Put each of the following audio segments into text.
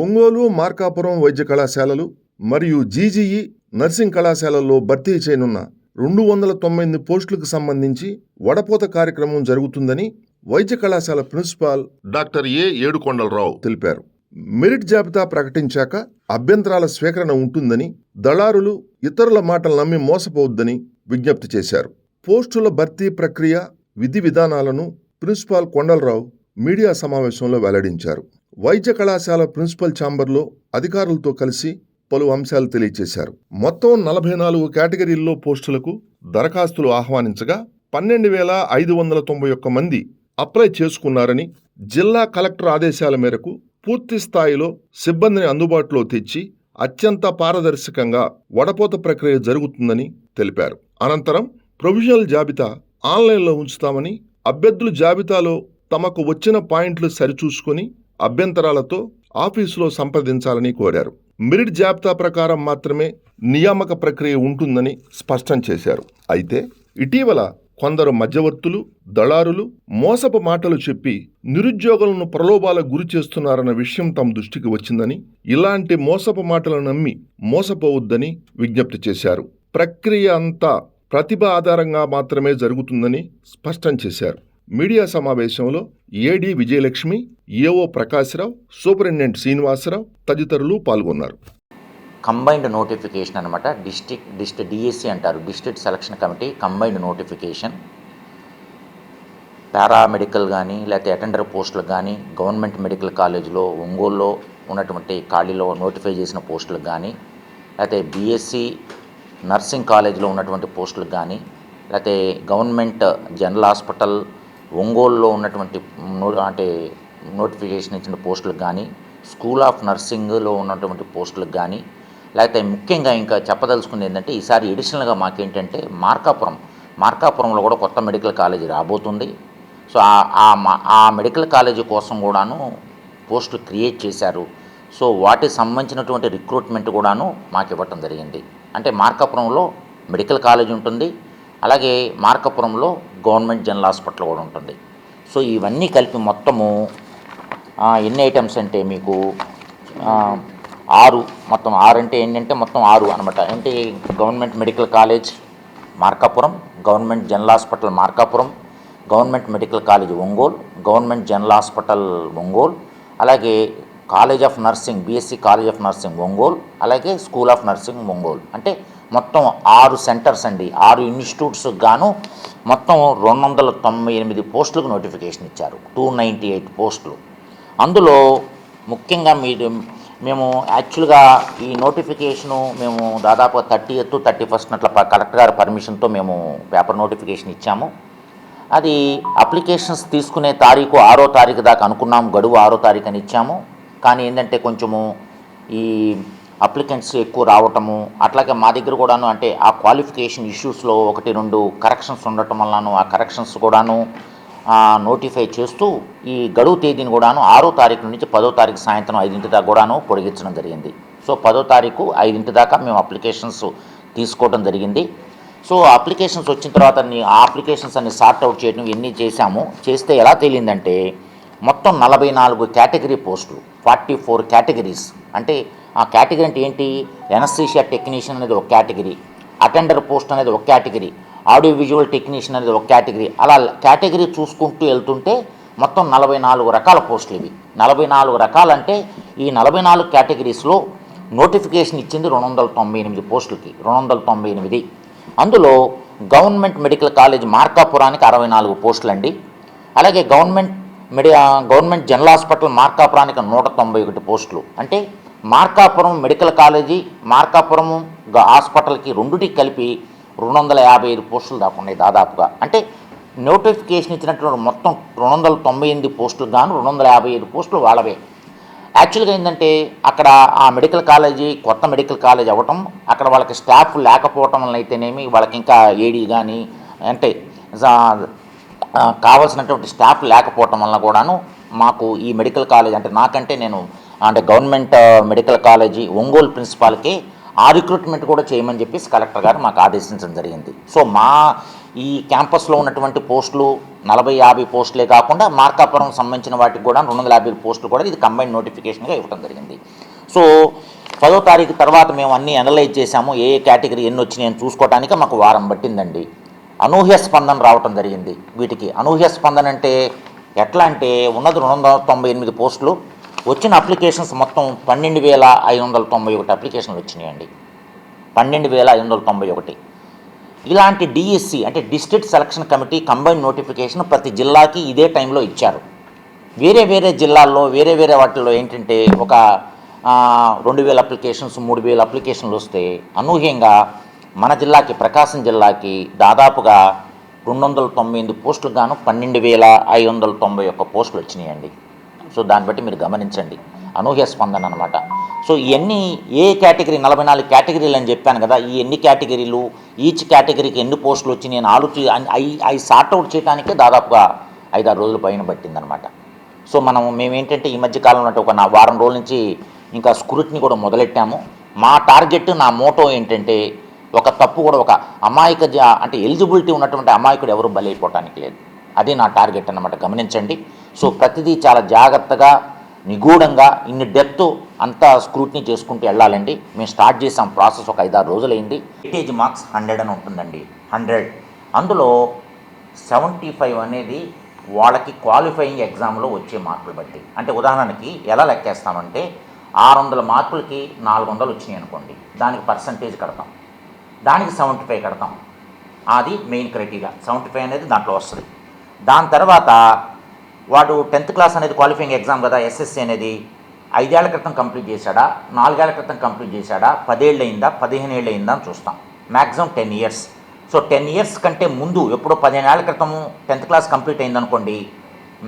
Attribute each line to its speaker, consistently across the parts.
Speaker 1: ఒంగోలు మార్కాపురం వైద్య కళాశాలలు మరియు జీజీఈ నర్సింగ్ కళాశాలల్లో భర్తీ చేయనున్న రెండు వందల తొంభై ఎనిమిది పోస్టులకు సంబంధించి వడపోత కార్యక్రమం జరుగుతుందని వైద్య కళాశాల ప్రిన్సిపాల్ డాక్టర్ ఏ ఏడుకొండలరావు తెలిపారు. మెరిట్ జాబితా ప్రకటించాక అభ్యంతరాల స్వీకరణ ఉంటుందని దళారులు ఇతరుల మాటలు నమ్మి మోసపోవద్దని విజ్ఞప్తి చేశారు. పోస్టుల భర్తీ ప్రక్రియ విధి విధానాలను ప్రిన్సిపాల్ కొండలరావు మీడియా సమావేశంలో వెల్లడించారు. వైద్య కళాశాల ప్రిన్సిపల్ ఛాంబర్లో అధికారులతో కలిసి పలు అంశాలు తెలియజేశారు. మొత్తం నలభై నాలుగు కేటగిరీల్లో పోస్టులకు దరఖాస్తులు ఆహ్వానించగా పన్నెండు వేల ఐదు వందల తొంభై ఒక్క మంది అప్లై చేసుకున్నారని జిల్లా కలెక్టర్ ఆదేశాల మేరకు పూర్తి స్థాయిలో సిబ్బందిని అందుబాటులో తెచ్చి అత్యంత పారదర్శకంగా వడపోత ప్రక్రియ జరుగుతుందని తెలిపారు. అనంతరం ప్రొవిజనల్ జాబితా ఆన్లైన్లో ఉంచుతామని అభ్యర్థుల జాబితాలో తమకు వచ్చిన పాయింట్లు సరిచూసుకొని అభ్యంతరాలతో ఆఫీసులో సంప్రదించాలని కోరారు. మెరిట్ జాబితా ప్రకారం మాత్రమే నియామక ప్రక్రియ ఉంటుందని స్పష్టం చేశారు. అయితే ఇటీవల కొందరు మధ్యవర్తులు దళారులు మోసపు మాటలు చెప్పి నిరుద్యోగులను ప్రలోభాలకు గురి చేస్తున్నారన్న విషయం తమ దృష్టికి వచ్చిందని ఇలాంటి మోసపు మాటలను నమ్మి మోసపోవద్దని విజ్ఞప్తి చేశారు. ప్రక్రియ అంతా ప్రతిభ ఆధారంగా మాత్రమే జరుగుతుందని స్పష్టం చేశారు. మీడియా సమావేశంలో AD Vijayalakshmi AO Prakashrao superintendent Srinivasarao తదితరులు పాల్గొన్నారు.
Speaker 2: కంబైన్డ్ నోటిఫికేషన్ అనమాట డిస్టిక్ డిస్ట్ డిఎస్సి అంటారు. District selection committee combined notification. Paramedical కానీ లేకపోతే అటెండర్ పోస్టులకు కానీ గవర్నమెంట్ మెడికల్ కాలేజ్లో ఒంగోలులో ఉన్నటువంటి ఖాళీలో నోటిఫై చేసిన పోస్టులకు కానీ లేకపోతే బీఎస్సీ నర్సింగ్ కాలేజీలో ఉన్నటువంటి పోస్టులకు కానీ లేకపోతే గవర్నమెంట్ జనరల్ హాస్పిటల్ ఒంగోలులో ఉన్నటువంటి నో అంటే నోటిఫికేషన్ ఇచ్చిన పోస్టులకు కానీ స్కూల్ ఆఫ్ నర్సింగ్లో ఉన్నటువంటి పోస్టులకు కానీ లేకపోతే ముఖ్యంగా ఇంకా చెప్పదలుచుకుంది ఏంటంటే ఈసారి ఎడిషనల్గా మాకేంటంటే మార్కాపురం. మార్కాపురంలో కూడా కొత్త మెడికల్ కాలేజీ రాబోతుంది. సో ఆ- ఆ మెడికల్ కాలేజీ కోసం కూడాను పోస్టులు క్రియేట్ చేశారు. సో వాటికి సంబంధించినటువంటి రిక్రూట్మెంట్ కూడాను మాకు ఇవ్వటం జరిగింది. అంటే మార్కాపురంలో మెడికల్ కాలేజ్ ఉంటుంది. అలాగే మార్కాపురంలో గవర్నమెంట్ జనరల్ హాస్పిటల్ కూడా ఉంటుంది. సో ఇవన్నీ కలిపి మొత్తము ఎన్ని ఐటమ్స్ అంటే మీకు ఆరు మొత్తం ఆరు అంటే ఏంటంటే మొత్తం ఆరు అనమాట అంటే government medical college Markapuram government general hospital Markapuram government medical college Ongole government general hospital Ongole అలాగే college of nursing BSc college of nursing Ongole అలాగే స్కూల్ ఆఫ్ నర్సింగ్ ఒంగోలు. అంటే మొత్తం ఆరు సెంటర్స్ అండి ఆరు ఇన్స్టిట్యూట్స్ గాను మొత్తం రెండు వందల తొంభై ఎనిమిది పోస్టులకు నోటిఫికేషన్ ఇచ్చారు టూ నైంటీ ఎయిట్ పోస్టులు. అందులో ముఖ్యంగా మీరు మేము యాక్చువల్గా ఈ నోటిఫికేషను మేము దాదాపు థర్టీ ఎత్తు థర్టీ ఫస్ట్ అట్లా కలెక్టర్ గారి పర్మిషన్తో మేము పేపర్ నోటిఫికేషన్ ఇచ్చాము. అది అప్లికేషన్స్ తీసుకునే తారీఖు ఆరో తారీఖు దాకా అనుకున్నాం గడువు ఆరో తారీఖు అని ఇచ్చాము. కానీ ఏంటంటే కొంచెము ఈ అప్లికెంట్స్ ఎక్కువ రావటము అట్లాగే మా దగ్గర కూడాను అంటే ఆ క్వాలిఫికేషన్ ఇష్యూస్లో ఒకటి రెండు కరెక్షన్స్ ఉండటం వల్లను ఆ కరెక్షన్స్ కూడాను నోటిఫై చేస్తూ ఈ గడువు తేదీని కూడాను ఆరో తారీఖు నుంచి పదో తారీఖు సాయంత్రం ఐదింటి దాకా కూడాను పొడిగించడం జరిగింది. సో పదో తారీఖు ఐదింటి దాకా మేము అప్లికేషన్స్ తీసుకోవడం జరిగింది. సో అప్లికేషన్స్ వచ్చిన తర్వాత ఆ అప్లికేషన్స్ అన్ని సార్ట్ అవుట్ చేయడం ఇవన్నీ చేశాము. చేస్తే ఎలా తేలిందంటే మొత్తం నలభై నాలుగు కేటగిరీ పోస్టులు ఫార్టీ ఫోర్ కేటగిరీస్ అంటే ఆ కేటగిరీ అంటే ఏంటి? ఎనస్థీషియా టెక్నీషియన్ అనేది ఒక కేటగిరీ. అటెండర్ పోస్ట్ అనేది ఒక కేటగిరీ. ఆడియో విజువల్ టెక్నీషియన్ అనేది ఒక కేటగిరీ. అలా కేటగిరీ చూసుకుంటూ వెళ్తుంటే మొత్తం నలభై నాలుగు రకాల పోస్టులు ఇవి. నలభై నాలుగు రకాలంటే ఈ నలభై నాలుగు కేటగిరీస్లో నోటిఫికేషన్ ఇచ్చింది రెండు వందల తొంభై ఎనిమిది పోస్టులకి. రెండు వందల తొంభై ఎనిమిది. అందులో గవర్నమెంట్ మెడికల్ కాలేజ్ మార్కాపురానికి అరవై నాలుగు పోస్టులు అండి అలాగే గవర్నమెంట్ మెడి గవర్నమెంట్ జనరల్ హాస్పిటల్ మార్కాపురానికి నూట తొంభై ఒకటి పోస్టులు. అంటే మార్కాపురం మెడికల్ కాలేజీ మార్కాపురం గ- హాస్పిటల్కి రెండుటికి కలిపి రెండు వందల యాభై ఐదు పోస్టులు దాకా ఉన్నాయి దాదాపుగా. అంటే నోటిఫికేషన్ ఇచ్చినటువంటి మొత్తం రెండు వందల తొంభై ఎనిమిది పోస్టులు గాను రెండు వందల యాభై ఐదు పోస్టులు వాళ్ళవే. యాక్చువల్గా ఏంటంటే అక్కడ ఆ మెడికల్ కాలేజీ కొత్త మెడికల్ కాలేజ్ అవ్వటం అక్కడ వాళ్ళకి స్టాఫ్ లేకపోవటం వల్ల అయితేనేమి వాళ్ళకి ఇంకా ఏడీ కానీ అంటే కావాల్సినటువంటి స్టాఫ్ లేకపోవటం వల్ల కూడాను మాకు ఈ మెడికల్ కాలేజ్ అంటే నాకంటే నేను అంటే గవర్నమెంట్ మెడికల్ కాలేజీ ఒంగోలు ప్రిన్సిపాల్కి ఆ రిక్రూట్మెంట్ కూడా చేయమని చెప్పేసి కలెక్టర్ గారు మాకు ఆదేశించడం జరిగింది. సో మా ఈ క్యాంపస్లో ఉన్నటువంటి పోస్టులు నలభై యాభై పోస్టులే కాకుండా మార్కాపురం సంబంధించిన వాటికి కూడా రెండు వందల యాభై పోస్టులు కూడా ఇది కంబైన్ నోటిఫికేషన్గా ఇవ్వడం జరిగింది. సో పదో తారీఖు తర్వాత మేము అన్నీ అనలైజ్ చేశాము. ఏ ఏ కేటగిరీ ఎన్ని వచ్చినాయని చూసుకోవడానికి మాకు వారం పట్టిందండి. అనూహ్య స్పందన రావటం జరిగింది వీటికి. అనూహ్య స్పందన అంటే ఎట్లా అంటే ఉన్నది రెండు వందల తొంభై ఎనిమిది పోస్టులు. వచ్చిన అప్లికేషన్స్ మొత్తం పన్నెండు వేల ఐదు వందల తొంభై ఒకటి అప్లికేషన్లు వచ్చినాయండి. పన్నెండు వేల ఐదు వందల తొంభై ఒకటి. ఇలాంటి డిఎస్సి అంటే district selection committee combine notification ప్రతి జిల్లాకి ఇదే టైంలో ఇచ్చారు. వేరే వేరే జిల్లాల్లో వేరే వేరే వాటిల్లో ఏంటంటే ఒక రెండు వేల అప్లికేషన్స్ మూడు వేల అప్లికేషన్లు వస్తే అనూహ్యంగా మన జిల్లాకి ప్రకాశం జిల్లాకి దాదాపుగా రెండు వందల తొంభై ఎనిమిది పోస్టులు గాను పన్నెండు వేల ఐదు వందల తొంభై ఒక్క పోస్టులు వచ్చినాయండి. సో దాన్ని బట్టి మీరు గమనించండి. అనూహ్య స్పందన అనమాట సో ఇవన్నీ ఏ కేటగిరీ నలభై నాలుగు కేటగిరీలు అని చెప్పాను కదా ఈ ఎన్ని కేటగిరీలు ఈచ్ కేటగిరీకి ఎన్ని పోస్టులు వచ్చి నేను ఆలోచి అవి అవి సార్ట్అవుట్ చేయడానికే దాదాపుగా ఐదారు రోజుల పైన పట్టిందనమాట సో మనం మేమేంటంటే ఈ మధ్య కాలంలో అంటే ఒక నా వారం రోజుల నుంచి ఇంకా స్క్రూట్ని కూడా మొదలెట్టాము. మా టార్గెట్ నా మోటో ఏంటంటే ఒక తప్పు కూడా ఒక అమాయక జ- అంటే ఎలిజిబిలిటీ ఉన్నటువంటి అమాయకుడు ఎవరు బలైపోవటానికి లేదు. అది నా టార్గెట్ అన్నమాట. గమనించండి. సో ప్రతిదీ చాలా జాగ్రత్తగా నిగూఢంగా ఇన్ని డెప్త్ అంతా స్క్రూట్నీ చేసుకుంటూ వెళ్ళాలండి. మేము స్టార్ట్ చేసాం ప్రాసెస్ ఒక ఐదారు రోజులైంది. ఎయిటేజ్ మార్క్స్ హండ్రెడ్ అని ఉంటుందండి. హండ్రెడ్ అందులో సెవెంటీ ఫైవ్ అనేది వాళ్ళకి క్వాలిఫైయింగ్ ఎగ్జామ్లో వచ్చే మార్కులు బట్టి. అంటే ఉదాహరణకి ఎలా లెక్కేస్తామంటే ఆరు వందల మార్కులకి నాలుగు వందలు వచ్చినాయి అనుకోండి. దానికి పర్సంటేజ్ కడతాం. దానికి సెవెంటీ ఫైవ్ కడతాం. అది మెయిన్ క్రైటీరియా సెవెంటీ ఫైవ్ అనేది దాంట్లో వస్తుంది. దాని తర్వాత వాడు టెన్త్ క్లాస్ అనేది క్వాలిఫైయింగ్ ఎగ్జామ్ కదా ఎస్ఎస్సి అనేది. ఐదేళ్ళ క్రితం కంప్లీట్ చేశాడా? నాలుగేళ్ళ క్రితం కంప్లీట్ చేశాడా? పదేళ్ళు అయిందా పదిహేను ఏళ్ళు అయిందా అని చూస్తాం. Maximum ten years. So ten years కంటే ముందు ఎప్పుడో పదిహేను ఏళ్ళ క్రితము టెన్త్ క్లాస్ కంప్లీట్ అయిందనుకోండి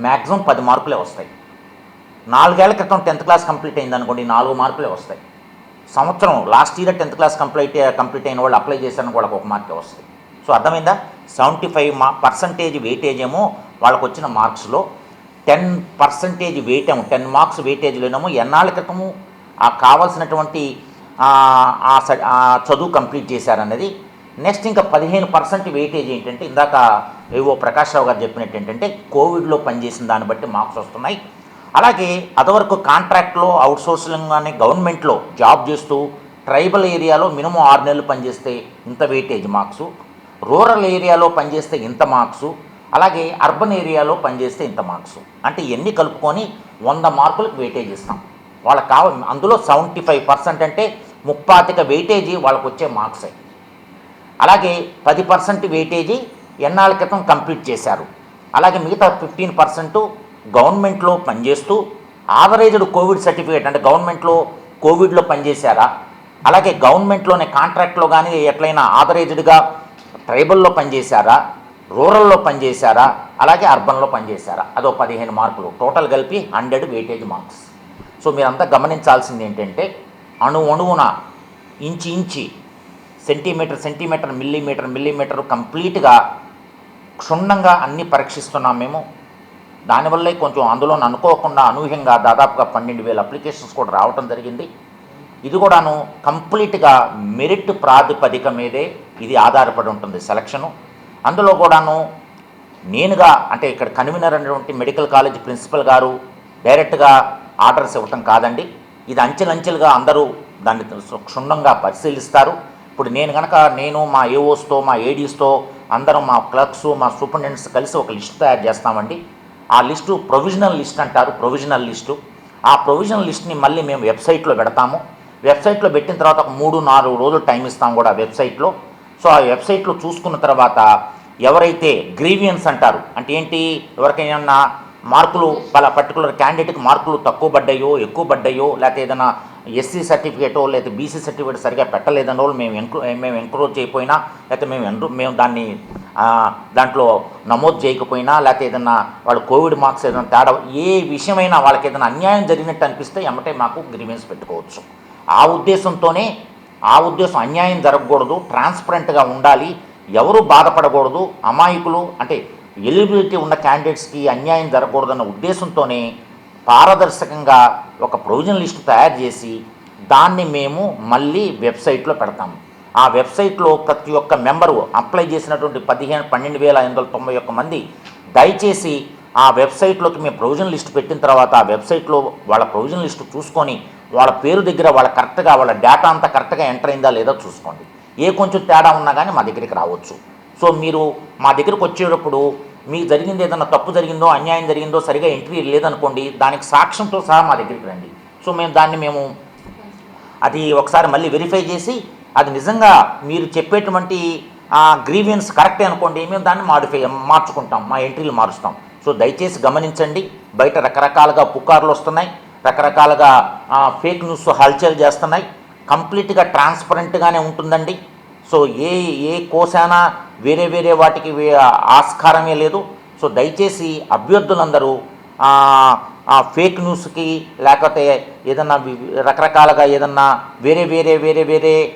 Speaker 2: మ్యాక్సిమం పది మార్కులే వస్తాయి. నాలుగేళ్ళ క్రితం టెన్త్ క్లాస్ కంప్లీట్ అయిందనుకోండి నాలుగు మార్కులే వస్తాయి. సంవత్సరం last year tenth class complete complete అయిన వాళ్ళు అప్లై చేశారని వాళ్ళకి ఒక మార్కే వస్తాయి. సో అర్థమైందా? సెవెంటీ ఫైవ్ మా పర్సంటేజ్ వెయిటేజ్ ఏమో వాళ్ళకు వచ్చిన మార్క్స్లో టెన్ పర్సంటేజ్ వెయిట్ ఏమో టెన్ మార్క్స్ వెయిటేజ్లోనేమో ఎన్నాళ్ళ క్రితము ఆ కావాల్సినటువంటి ఆ, చదువు కంప్లీట్ చేశారన్నది నెక్స్ట్ ఇంకా పదిహేను పర్సెంట్ వెయిటేజ్ ఏంటంటే ఇందాక ఏవో ప్రకాష్ రావు గారు చెప్పినట్టు ఏంటంటే కోవిడ్లో పనిచేసిన దాన్ని బట్టి మార్క్స్ వస్తున్నాయి. అలాగే అదివరకు కాంట్రాక్ట్లో అవుట్సోర్సింగ్ కానీ గవర్నమెంట్లో జాబ్ చేస్తూ ట్రైబల్ ఏరియాలో మినిమం ఆరు నెలలు పనిచేస్తే ఇంత వెయిటేజ్ మార్క్స్ రూరల్ ఏరియాలో పనిచేస్తే ఇంత మార్క్స్ అలాగే అర్బన్ ఏరియాలో పనిచేస్తే ఇంత మార్క్స్. అంటే ఎన్ని కలుపుకొని వంద మార్కులకు వెయిటేజ్ ఇస్తాం. వాళ్ళకి కావ అందులో సెవెంటీ ఫైవ్ పర్సెంట్ అంటే ముప్పాతిక వెయిటేజీ వాళ్ళకు వచ్చే మార్క్సే. అలాగే పది పర్సెంట్ వెయిటేజీ ఎన్నాళ్ళ క్రితం కంప్లీట్ చేశారు. అలాగే మిగతా ఫిఫ్టీన్ పర్సెంట్ గవర్నమెంట్లో పనిచేస్తూ ఆవరేజ్డ్ కోవిడ్ సర్టిఫికేట్ అంటే గవర్నమెంట్లో కోవిడ్లో పనిచేశారా? అలాగే గవర్నమెంట్లోనే కాంట్రాక్ట్లో కానీ ఎట్లయినా ఆథరైజ్డ్గా ట్రైబల్లో పనిచేశారా? రూరల్లో పనిచేశారా? అలాగే అర్బన్లో పనిచేశారా? అదో పదిహేను మార్కులు. టోటల్ కలిపి హండ్రెడ్ వెయిటేజ్ మార్క్స్. సో మీరంతా గమనించాల్సింది ఏంటంటే అణు అణువున inch inch centimetre centimetre millimetre millimetre కంప్లీట్గా క్షుణ్ణంగా అన్నీ పరీక్షిస్తున్నాం మేము. దానివల్లే కొంచెం అందులో అనుకోకుండా అనూహ్యంగా దాదాపుగా పన్నెండు వేల అప్లికేషన్స్ కూడా రావడం జరిగింది. ఇది కూడాను కంప్లీట్గా మెరిట్ ప్రాతిపదిక మీదే ఇది ఆధారపడి ఉంటుంది సెలక్షను. అందులో కూడాను నేనుగా అంటే ఇక్కడ కన్వీనర్ అనేటువంటి మెడికల్ కాలేజ్ ప్రిన్సిపల్ గారు డైరెక్ట్గా ఆర్డర్స్ ఇవ్వటం కాదండి. ఇది అంచెలంచెలుగా అందరూ దాన్ని క్షుణ్ణంగా పరిశీలిస్తారు. ఇప్పుడు నేను కనుక నేను మా ఏఓస్తో మా ఏడీస్తో అందరం మా క్లర్క్స్ మా సూపరింటెండెంట్స్ కలిసి ఒక లిస్ట్ తయారు చేస్తామండి. ఆ లిస్టు ప్రొవిజనల్ లిస్ట్ అంటారు ప్రొవిజనల్ లిస్టు. ఆ ప్రొవిజనల్ లిస్ట్ని మళ్ళీ మేము వెబ్సైట్లో పెడతాము. వెబ్సైట్లో పెట్టిన తర్వాత ఒక మూడు నాలుగు రోజులు టైం ఇస్తాం కూడా వెబ్సైట్లో. సో ఆ వెబ్సైట్లో చూసుకున్న తర్వాత ఎవరైతే గ్రీవియన్స్ అంటారు అంటే ఏంటి? ఎవరికైనా మార్కులు పలా పర్టికులర్ క్యాండిడేట్కి మార్కులు తక్కువ పడ్డాయో ఎక్కువ పడ్డాయో లేకపోతే ఏదైనా ఎస్సీ సర్టిఫికేటో లేదా బీసీ సర్టిఫికేట్ సరిగా పెట్టలేదని వాళ్ళు మేము ఎంక్రో మేము ఎంక్రోజ్ చేయకపోయినా లేకపోతే మేము ఎండ్రు మేము దాన్ని దాంట్లో నమోదు చేయకపోయినా లేకపోతే ఏదైనా వాళ్ళు కోవిడ్ మార్క్స్ ఏదైనా తేడా ఏ విషయమైనా వాళ్ళకి ఏదైనా అన్యాయం జరిగినట్టు అనిపిస్తే ఎమ్మటే మాకు గ్రీవెన్స్ పెట్టుకోవచ్చు. ఆ ఉద్దేశంతోనే ఆ ఉద్దేశం అన్యాయం జరగకూడదు ట్రాన్స్పరెంట్గా ఉండాలి ఎవరు బాధపడకూడదు అమాయకులు అంటే ఎలిజిబిలిటీ ఉన్న క్యాండిడేట్స్కి అన్యాయం జరగకూడదన్న ఉద్దేశంతోనే పారదర్శకంగా ఒక ప్రొవిజన్ లిస్టు తయారు చేసి దాన్ని మేము మళ్ళీ వెబ్సైట్లో పెడతాము ఆ వెబ్సైట్లో ప్రతి ఒక్క మెంబరు అప్లై చేసినటువంటి పదిహేను పన్నెండు వేల ఐదు వందల తొంభై ఒక్క మంది దయచేసి ఆ వెబ్సైట్లోకి మేము ప్రొవిజన్ లిస్టు పెట్టిన తర్వాత ఆ వెబ్సైట్లో వాళ్ళ ప్రొవిజన్ లిస్ట్ చూసుకొని వాళ్ళ పేరు దగ్గర వాళ్ళ కరెక్ట్గా వాళ్ళ డేటా అంతా కరెక్ట్గా ఎంటర్ అయిందా లేదా చూసుకోండి. ఏ కొంచెం తేడా ఉన్నా కానీ మా దగ్గరికి రావచ్చు. సో మీరు మా దగ్గరకు వచ్చేటప్పుడు మీకు జరిగింది ఏదైనా తప్పు జరిగిందో అన్యాయం జరిగిందో సరిగా ఎంట్రీ లేదనుకోండి దానికి సాక్ష్యంతో సహా మా దగ్గరికి రండి. సో మేము దాన్ని మేము అది ఒకసారి మళ్ళీ వెరిఫై చేసి అది నిజంగా మీరు చెప్పేటువంటి గ్రీవియన్స్ కరెక్టే అనుకోండి మేము దాన్ని మాడిఫై మార్చుకుంటాం మా ఎంట్రీలు మారుస్తాం. సో దయచేసి గమనించండి. బయట రకరకాలుగా పుకార్లు వస్తున్నాయి. రకరకాలుగా ఫేక్ న్యూస్ హల్చల్ చేస్తున్నాయి. కంప్లీట్గా ట్రాన్స్పరెంట్గానే ఉంటుందండి. సో ఏ ఏ కోసానా వేరే వేరే వాటికి ఆస్కారమే లేదు. సో దయచేసి అభ్యర్థులందరూ ఆ, ఫేక్ న్యూస్కి లేకపోతే ఏదన్నా వి- రకరకాలుగా ఏదన్నా వేరే వేరే వేరే వేరే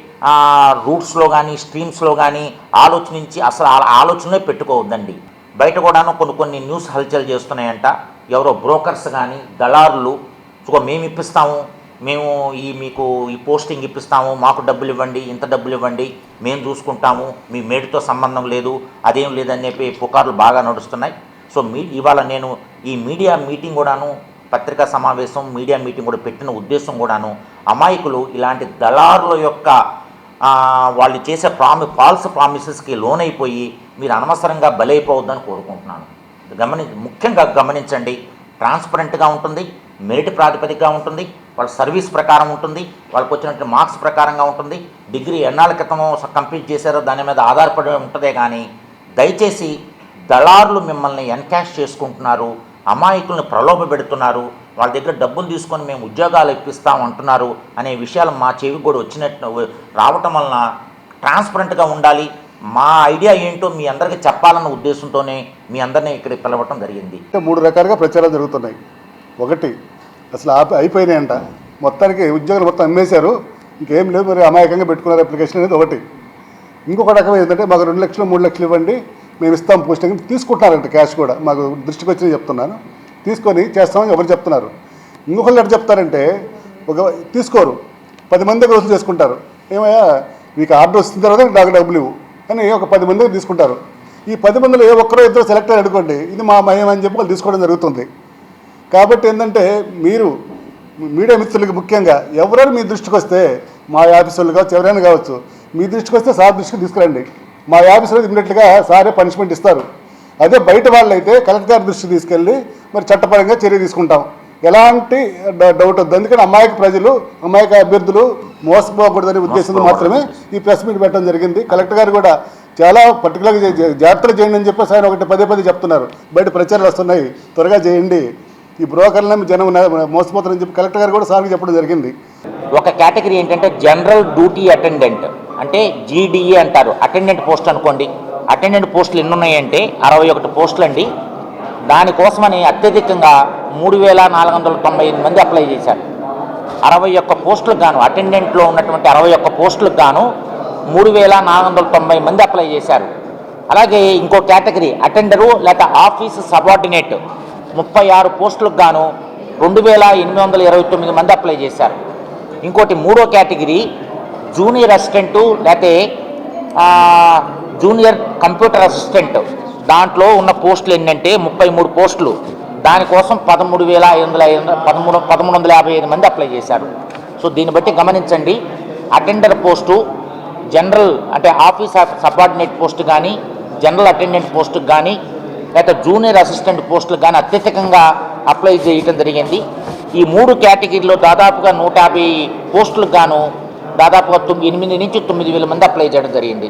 Speaker 2: రూట్స్లో కానీ స్ట్రీమ్స్లో కానీ ఆలోచించి అసలు ఆ ఆలోచనే పెట్టుకోవద్దండి. బయట కూడాను కొన్ని కొన్ని న్యూస్ హల్చల్ చేస్తున్నాయంట. ఎవరో బ్రోకర్స్ కానీ దళారులు ఇదిగో మేము ఇప్పిస్తాము మేము ఈ మీకు ఈ పోస్టింగ్ ఇప్పిస్తాము మాకు డబ్బులు ఇవ్వండి ఇంత డబ్బులు ఇవ్వండి మేము చూసుకుంటాము మీ మేడితో సంబంధం లేదు అదేం లేదని చెప్పి పుకార్లు బాగా నడుస్తున్నాయి. సో మీ ఇవాళ నేను ఈ మీడియా మీటింగ్ కూడాను పత్రికా సమావేశం మీడియా మీటింగ్ కూడా పెట్టిన ఉద్దేశం కూడాను అమాయకులు ఇలాంటి దళారుల యొక్క వాళ్ళు చేసే ప్రామి ఫాల్స్ ప్రామిసెస్కి లోనైపోయి మీరు అనవసరంగా బలైపోవద్దని కోరుకుంటున్నాను. గమని ముఖ్యంగా గమనించండి ట్రాన్స్పరెంట్గా ఉంటుంది మెరిట్ ప్రాతిపదికగా ఉంటుంది వాళ్ళ సర్వీస్ ప్రకారం ఉంటుంది వాళ్ళకి వచ్చినట్టు మార్క్స్ ప్రకారంగా ఉంటుంది. డిగ్రీ ఎన్నాళ్ళ క్రితమో కంప్లీట్ చేశారో దాని మీద ఆధారపడి ఉంటుందే కానీ దయచేసి దళారులు మిమ్మల్ని ఎన్కాష్ చేసుకుంటున్నారు అమాయకులను ప్రలోభ పెడుతున్నారు వాళ్ళ దగ్గర డబ్బులు తీసుకొని మేము ఉద్యోగాలు ఇప్పిస్తాం అంటున్నారు అనే విషయాలు మా చెవి కూడా వచ్చినట్టు రావటం వలన ట్రాన్స్పరెంట్గా ఉండాలి. మా ఐడియా ఏంటో మీ అందరికీ చెప్పాలన్న ఉద్దేశంతోనే మీ అందరినీ ఇక్కడికి పిలవటం జరిగింది.
Speaker 3: మూడు రకాలుగా ప్రచారాలు జరుగుతున్నాయి. ఒకటి. అసలు ఆపి అయిపోయినాయంట. మొత్తానికి ఉద్యోగులు మొత్తం అమ్మేశారు. ఇంకేం లేదు మరి అమాయకంగా పెట్టుకున్నారు అప్లికేషన్ అనేది ఒకటి. ఇంకొక రకం ఏంటంటే మాకు రెండు లక్షలు మూడు లక్షలు ఇవ్వండి. మేము ఇస్తాం పోస్టింగ్ తీసుకుంటున్నారంట క్యాష్ కూడా. మాకు దృష్టికి వచ్చిన చెప్తున్నాను. తీసుకొని చేస్తామని ఎవరు చెప్తున్నారు? ఇంకొకళ్ళు ఎట్లా చెప్తారంటే ఒక తీసుకోరు. పది మందికి వసూలు చేసుకుంటారు. ఏమయ్యా మీకు ఆర్డర్ వస్తున్న తర్వాత నాకు డబ్బులు ఇవ్వు అని ఒక పది మంది తీసుకుంటారు. ఈ పది మందిలో ఏ ఒక్కరో ఇద్దరు సెలెక్ట్ అయ్యి అనుకోండి ఇది మా మయం అని చెప్పి వాళ్ళు తీసుకోవడం జరుగుతుంది. కాబట్టి ఏంటంటే మీరు మీడియా మిత్రులకి ముఖ్యంగా ఎవరైనా మీ దృష్టికి వస్తే మా ఆఫీసులు కావచ్చు ఎవరైనా కావచ్చు మీ దృష్టికి వస్తే సార్ దృష్టికి తీసుకురండి. మా ఆఫీసులో ఇమ్మీడియట్గా సారే పనిష్మెంట్ ఇస్తారు. అదే బయట వాళ్ళైతే కలెక్టర్ గారి దృష్టికి తీసుకెళ్ళి మరి చట్టపరంగా చర్య తీసుకుంటాం. ఎలాంటి డౌట్ వద్దు. ఎందుకంటే అమాయక ప్రజలు అమాయక అభ్యర్థులు మోసపోకూడదనే ఉద్దేశంతో మాత్రమే ఈ ప్రెస్ మీట్ పెట్టడం జరిగింది. కలెక్టర్ గారు కూడా చాలా పర్టికులర్గా జాగ్రత్తలు చేయండి అని చెప్పేసి ఆయన ఒకటి పదే పదే చెప్తున్నారు. బయట ప్రచారాలు వస్తున్నాయి. త్వరగా చేయండి. ఈ బ్రోకర్లను జనం మోసపోతారని చెప్పి కలెక్టర్ గారు కూడా సార్కి చెప్పడం జరిగింది.
Speaker 2: ఒక కేటగిరీ ఏంటంటే జనరల్ డ్యూటీ అటెండెంట్ అంటే జీడీఏ అంటారు. అటెండెంట్ పోస్ట్ అనుకోండి. అటెండెంట్ పోస్టులు ఎన్ని ఉన్నాయంటే అరవై ఒకటి పోస్టులు అండి దానికోసమని అత్యధికంగా మూడు వేల నాలుగు వందల తొంభై ఎనిమిది మంది అప్లై చేశారు. అరవై ఒక్క పోస్టులకు గాను అటెండెంట్లో ఉన్నటువంటి అరవై ఒక్క పోస్టులకు గాను మూడు వేల నాలుగు వందల తొంభై మంది అప్లై చేశారు. అలాగే ఇంకో కేటగిరీ అటెండరు లేక ఆఫీస్ సబార్డినేట్. ముప్పై ఆరు పోస్టులకు గాను రెండు వేల ఎనిమిది వందల ఇరవై తొమ్మిది మంది అప్లై చేశారు. ఇంకోటి మూడో కేటగిరీ జూనియర్ అసిస్టెంటు లేకపోతే జూనియర్ కంప్యూటర్ అసిస్టెంట్. దాంట్లో ఉన్న పోస్టులు ఏంటంటే ముప్పై మూడు పోస్టులు. దానికోసం పదమూడు వేల ఐదు వందల ఐదు వందల పదమూడు పదమూడు వందల యాభై ఐదు మంది అప్లై చేశారు. సో దీన్ని బట్టి గమనించండి. అటెండర్ పోస్టు జనరల్ అంటే ఆఫీస్ సబార్డినేట్ పోస్ట్ కానీ జనరల్ అటెండెంట్ పోస్టుకు కానీ లేకపోతే జూనియర్ అసిస్టెంట్ పోస్టులకు కానీ అత్యధికంగా అప్లై చేయటం జరిగింది. ఈ మూడు కేటగిరీలో దాదాపుగా నూట యాభై పోస్టులకు గాను దాదాపుగా తొమ్మిది ఎనిమిది నుంచి తొమ్మిది వేల మంది అప్లై చేయడం జరిగింది.